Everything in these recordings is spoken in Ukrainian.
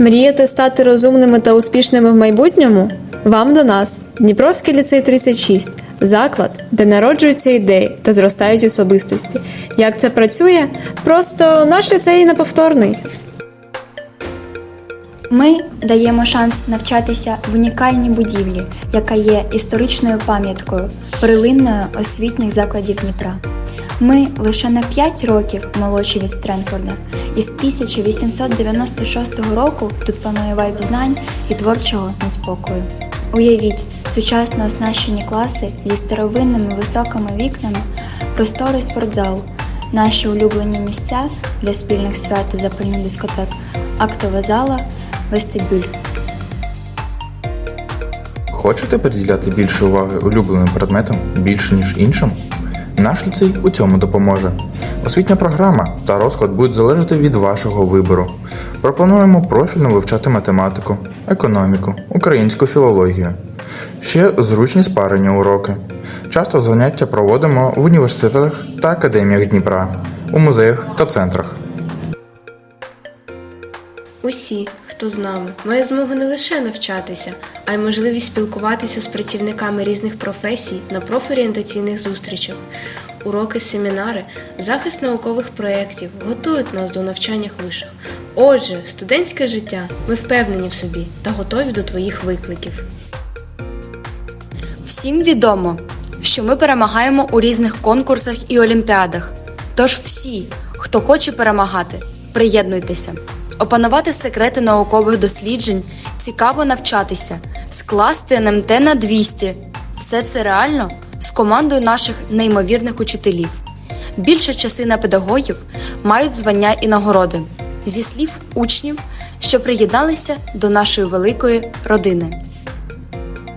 Мрієте стати розумними та успішними в майбутньому? Вам до нас, Дніпровський ліцей 36, заклад, де народжуються ідеї та зростають особистості. Як це працює? Просто наш ліцей неповторний. Ми даємо шанс навчатися в унікальній будівлі, яка є історичною пам'яткою, перлинною освітніх закладів Дніпра. Ми лише на 5 років молодші від Стренфорда, і з 1896 року тут панує вайб знань і творчого неспокою. Уявіть, сучасно оснащені класи зі старовинними високими вікнами, просторий спортзал, наші улюблені місця для спільних свят та запальних дискотек, актова зала, вестибюль. Хочете приділяти більше уваги улюбленим предметам більше, ніж іншим? Наш ліцей у цьому допоможе. Освітня програма та розклад будуть залежати від вашого вибору. Пропонуємо профільно вивчати математику, економіку, українську філологію. Ще зручні спарені уроки. Часто заняття проводимо в університетах та академіях Дніпра, у музеях та центрах. Усі, хто з нами, має змогу не лише навчатися, а й можливість спілкуватися з працівниками різних професій на профорієнтаційних зустрічах. Уроки, семінари, захист наукових проєктів готують нас до навчання вишах. Отже, студентське життя, ми впевнені в собі та готові до твоїх викликів. Всім відомо, що ми перемагаємо у різних конкурсах і олімпіадах. Тож всі, хто хоче перемагати, приєднуйтеся, опанувати секрети наукових досліджень, цікаво навчатися, скласти НМТ на 200. Все це реально з командою наших неймовірних учителів. Більша частина педагогів мають звання і нагороди зі слів учнів, що приєдналися до нашої великої родини.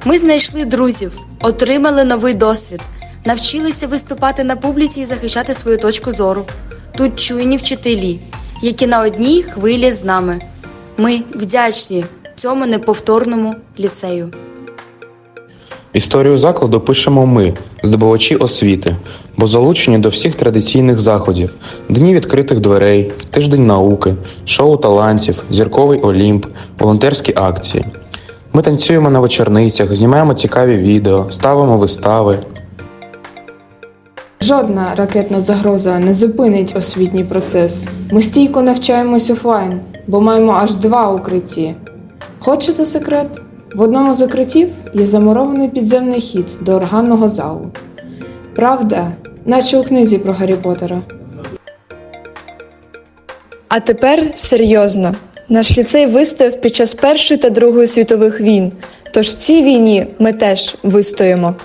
Ми знайшли друзів, отримали новий досвід, навчилися виступати на публіці і захищати свою точку зору. Тут чуйні вчителі, які на одній хвилі з нами. Ми вдячні цьому неповторному ліцею. Історію закладу пишемо ми, здобувачі освіти, бо залучені до всіх традиційних заходів: дні відкритих дверей, тиждень науки, шоу талантів, зірковий олімп, волонтерські акції. Ми танцюємо на вечорницях, знімаємо цікаві відео, ставимо вистави. Жодна ракетна загроза не зупинить освітній процес. Ми стійко навчаємось офлайн, бо маємо аж два укритті. Хочете секрет? В одному з укриттів є замурований підземний хід до органного залу. Правда, наче у книзі про Гаррі Поттера. А тепер серйозно. Наш ліцей вистояв під час Першої та Другої світових війн. Тож в цій війні ми теж вистоїмо.